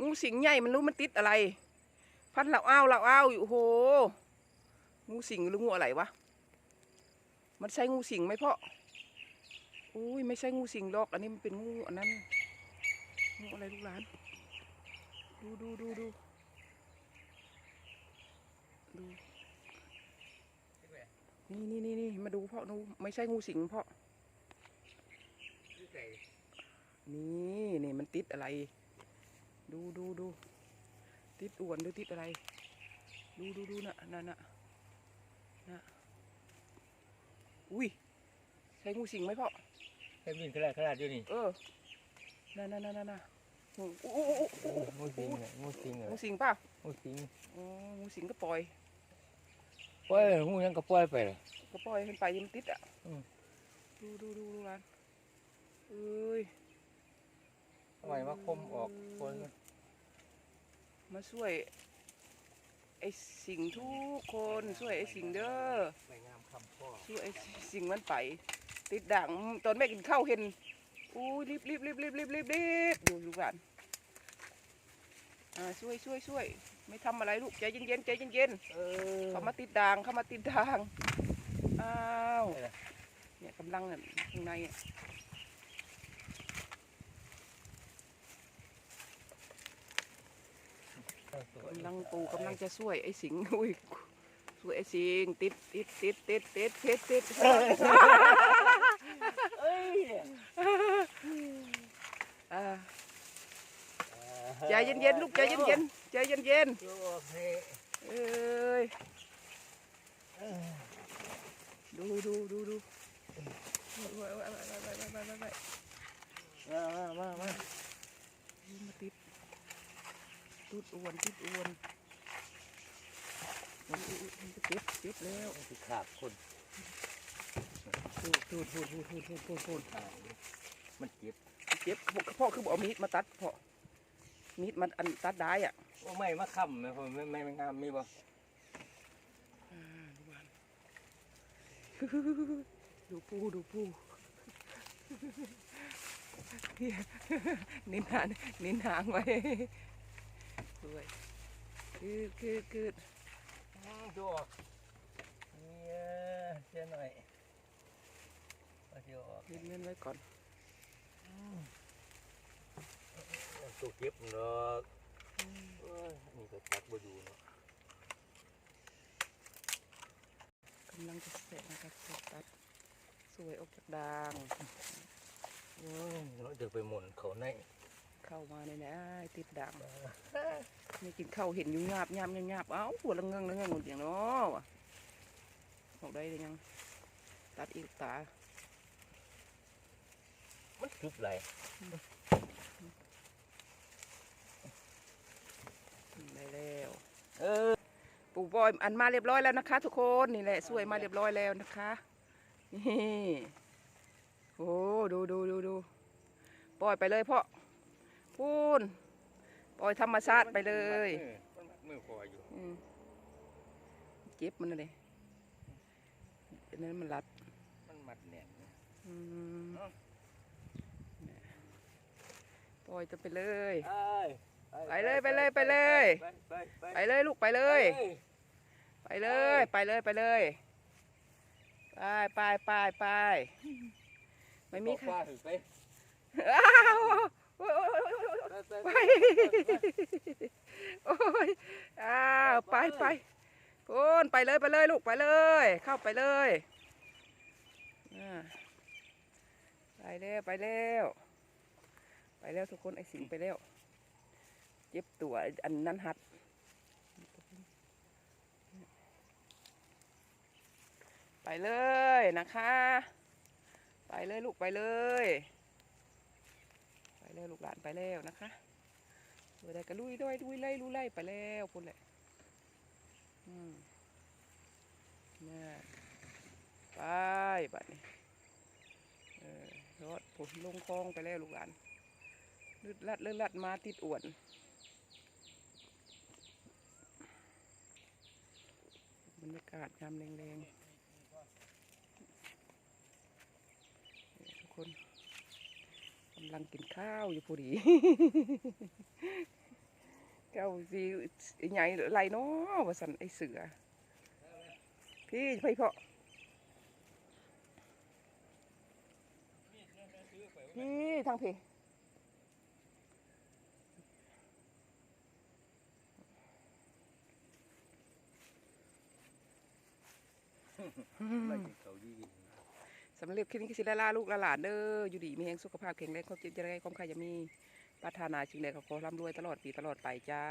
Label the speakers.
Speaker 1: งูสิงใหญ่มันรู้มันติดอะไร พันเหล่าอ้าวเหล่าอ้าวอยู่โอ้โห งูสิงหรืองูอะไรวะ มันใช่งูสิงไหมพ่ออุ้ยไม่ใช่งูสิงหรอก อันนี้มันเป็นงูอันนั้นงูอะไรลูกหลาน ดูดูดูดูดูนี่นี่นี่นี่มาดูพ่อดูไม่ใช่งูสิงพ่อนี่นี่มันติดอะไร ดูดูดูติดอ้วนหรือติดอะไร ดูดูดูน่ะนั่นน่ะน่ะอุ้ยใช่งูสิงไหมพ่อ
Speaker 2: แค่บินขนาดขนาดอยู่นี่
Speaker 1: เออนั่นนั่นนั่นนั่นน่ะงูอู้อู้อู้อู้
Speaker 2: งูสิงเหรองูสิงเหรอ
Speaker 1: งูสิงเปล่า
Speaker 2: งูสิง
Speaker 1: อ๋องูสิงก็ปล่อย
Speaker 2: ปล่อยงูยังก็ปล่อยไปเหรอ
Speaker 1: ก็ปล่อยขึ้นไปยังติดอะ
Speaker 2: อืม
Speaker 1: ดูดูดูดูร้านเอ้ย
Speaker 2: ทำไมมาคมออกคน
Speaker 1: มาช่วยไอ้สิงทุกคนช่วยไอ้สิงเด้อ
Speaker 2: ไม่งามคำพ่อ
Speaker 1: ช่วยไอ้สิงมันไป ติดด่างตอนแม่กินข้าวเห็นอู้ยรีบรีบรีบรีบรีบรีบรีบดูดูกันอ่าช่วยช่วยช่วยไม่ทำอะไรลูกใจเย็นเย็นๆใจเย็นเย็น
Speaker 2: เออ
Speaker 1: ๆเขามาติดด่างเขามาติดด่างอ้าว
Speaker 2: อะไร
Speaker 1: เนี่ยกำลังน่ะข้างในอะ กำลังปูกำลังจะช่วยไอ้สิงอุ้ยช่วยไอ้สิงติดติดติดติดติดติดติด
Speaker 2: เอ้ย
Speaker 1: อ่าใจเย็นๆลูกใจเย็นๆใจเย็น
Speaker 2: โอเค
Speaker 1: ๆเอ้ยดูดูดูดูไว้ไว้ไว้ไว้ไว้ไว้ไว้ไว้ไว้
Speaker 2: มามามา
Speaker 1: มาติด ตุดอวนติดอวนมันมันจะติดติดแล้ว
Speaker 2: สิขาดคน
Speaker 1: พูดพูดพูดพูดพูดพูดพูดพูด
Speaker 2: มันเจ็บ
Speaker 1: เจ็บพ่อคือบอกมีดมาตัดพ่อมีดมันอันตัดได้อะ
Speaker 2: โอ้ไม่มาค้ำไหมผมไม่ไม่ไม่งามมีบ่
Speaker 1: ดูปูดูปูนินหางนินหางไว้ ด้วยคือคือคือ
Speaker 2: อืมดูออกเนี่ยเสียหน่อยเอาเดี๋ยวออก
Speaker 1: ยืนเงินไว้ก่อน
Speaker 2: ตัวเก็บเนาะเอ้ยนี่ก็ตักบ่อยู่เนาะ
Speaker 1: กำลังจะเสร็จนะครับเสร็จตัดสวยออกจากดาง
Speaker 2: เอ้ยเราจะไปหมุนเขาใน
Speaker 1: เข้ามาในนี้ติดด่างไม่กินข้าวเห็นอยู่งาบงาบงาบงาบเอ้าหัวละเงิงละเงิงหมดอย่างเนาะวะออกได้เลยยัง ตัดอีกตา
Speaker 2: มันคึบไหล
Speaker 1: ได้แล้ว
Speaker 2: เออ
Speaker 1: ปู่บอยอันมาเรียบร้อยแล้วนะคะ ทุกคนนี่แหละสวยมาเรียบร้อยแล้วนะคะนี่โอ้ดูดูดูดูปล่อยไปเลยพ่อ พูนปล่อยธรรมชาติไปเลย
Speaker 2: มันมัดมือคออยู่
Speaker 1: อืมเจ็บมันเลยอันนั้นมันรัด
Speaker 2: มันมัดแน่น
Speaker 1: อืม
Speaker 2: เอ้า
Speaker 1: ปล่อยจะไปเลย
Speaker 2: ไป
Speaker 1: ไปเลย ไปเลยไปเลย
Speaker 2: ไปไปไป
Speaker 1: ไปเลยลูกไปเลย ไปเลยไปเลยไปเลย ไปไปไปไปไม่มีใคร
Speaker 2: บอกว่าถึงไป
Speaker 1: อ้าว โอ้ยอ้าวไปไปคุณไปเลยไปเลยลูกไปเลย เข้าไปเลยไปแล้วไปแล้วไปแล้วทุกคนไอ้สิงไปแล้วเจ็บตัวอันนั้นหัดไปเลยนะคะ ไปเลยลูกไปเลย ไปแล้วลูกหลานไปแล้วนะคะ เมื่อใดก็ลุยด้วยลุยไล่ลุยไล่ไปแล้วพุ่นแหละ อืมน่ไปบัดนี้เออรถผมลงคลองไปแล้วลูกหลานลืดลัดลืดลัดมาติดอวนบรรยากาศยามแรงๆทุกคนำลังกินข้าวอยู่พอดีเก้าสีใหญ่ไรเนาะว่าสันไอเสือ พี่พี่พ่อพี่ทางพี่
Speaker 2: ไม่เขาดี
Speaker 1: สำหรับคลิปนี้ก็สิได้ลาลูกละหลานเด้ออยู่ดีมีแห่งสุขภาพแข็งแรงความเจ็บจะได้ความใครจะมีปรารถนาสิ่งใดก็ขอร่ำรวยตลอดปีตลอดไปจ้า